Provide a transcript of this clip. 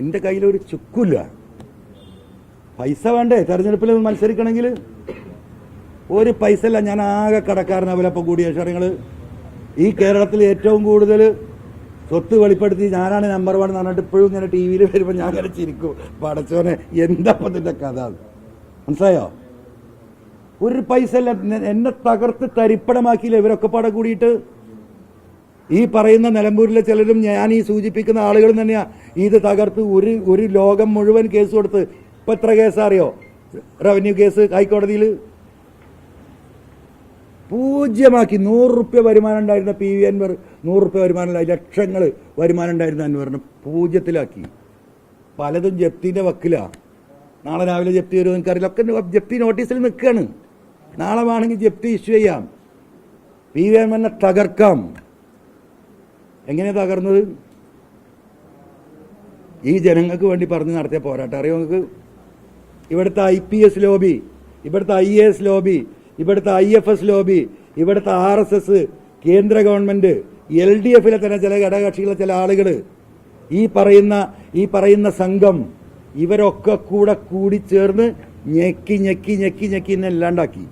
എന്റെ കയ്യിലൊരു ചുക്കില്ല. പൈസ വേണ്ടേ? തെരഞ്ഞെടുപ്പിൽ മത്സരിക്കണമെങ്കിൽ? ഒരു പൈസ ഇല്ല ഞാൻ ആകെ കടക്കാരനാ വിലപ്പം കൂടിയ നിങ്ങൾ ഈ കേരളത്തിൽ ഏറ്റവും കൂടുതൽ സ്വത്ത് വെളിപ്പെടുത്തി ഞാനാണ് നമ്പർ വൺ എന്ന് പറഞ്ഞിട്ട് ഇപ്പോഴും ഇങ്ങനെ ടി വിയിൽ വരുമ്പോൾ ഞാൻ ഇങ്ങനെ ചിരിക്കും. പടച്ചോനെ എന്താ ഇതിന്റെ കഥ? മനസ്സിലായോ? ഒരു പൈസ ഇല്ല എന്നെ തകർത്ത് തരിപ്പണമാക്കിയില്ല ഇവരൊക്കെ പാടെ കൂടിയിട്ട്? ഈ പറയുന്ന നിലമ്പൂരിലെ ചിലരും ഞാൻ ഈ സൂചിപ്പിക്കുന്ന ആളുകളും തന്നെയാണ് ഇത് തകർത്ത് ഒരു ഒരു ലോകം മുഴുവൻ കേസ് കൊടുത്ത്. ഇപ്പം എത്ര കേസറിയോ? റവന്യൂ കേസ് ഹൈക്കോടതിയിൽ പൂജ്യമാക്കി നൂറ് റുപ്യ വരുമാനം ഉണ്ടായിരുന്ന പി വി അൻവർ നൂറ് റുപ്യ വരുമാനം ലക്ഷങ്ങൾ വരുമാനം ഉണ്ടായിരുന്ന അൻവറിന് പൂജ്യത്തിലാക്കി. പലതും ജപ്തിന്റെ വക്കിലാണ് നാളെ രാവിലെ ജപ്തി വരുമോ എനിക്കറിയില്ല. ഒക്കെ ജപ്തി നോട്ടീസിൽ നിൽക്കുകയാണ് നാളെ വേണമെങ്കിൽ ജപ്തി ഇഷ്യൂ ചെയ്യാം. പി വി അൻവറിനെ തകർക്കാം. എങ്ങനെയാ തകർന്നത്? ഈ ജനങ്ങൾക്ക് വേണ്ടി പറഞ്ഞ് നടത്തിയ പോരാട്ടം. അറിയോ നിങ്ങൾക്ക്? ഇവിടുത്തെ ഐ പി എസ് ലോബി ഇവിടുത്തെ ഐ എ എസ് ലോബി ഇവിടുത്തെ ഐ എഫ് എസ് ലോബി ഇവിടുത്തെ ആർ എസ് എസ് കേന്ദ്ര ഗവൺമെന്റ് എൽ ഡി എഫിലെ തന്നെ ചില ഘടകകക്ഷികളിലെ ചില ആളുകൾ ഈ പറയുന്ന ഈ പറയുന്ന സംഘം ഇവരൊക്കെ കൂടെ കൂടി ചേർന്ന് ഞെക്കി ഞെക്കി ഞെക്കി ഞെക്കി എന്നെ ഇല്ലാണ്ടാക്കി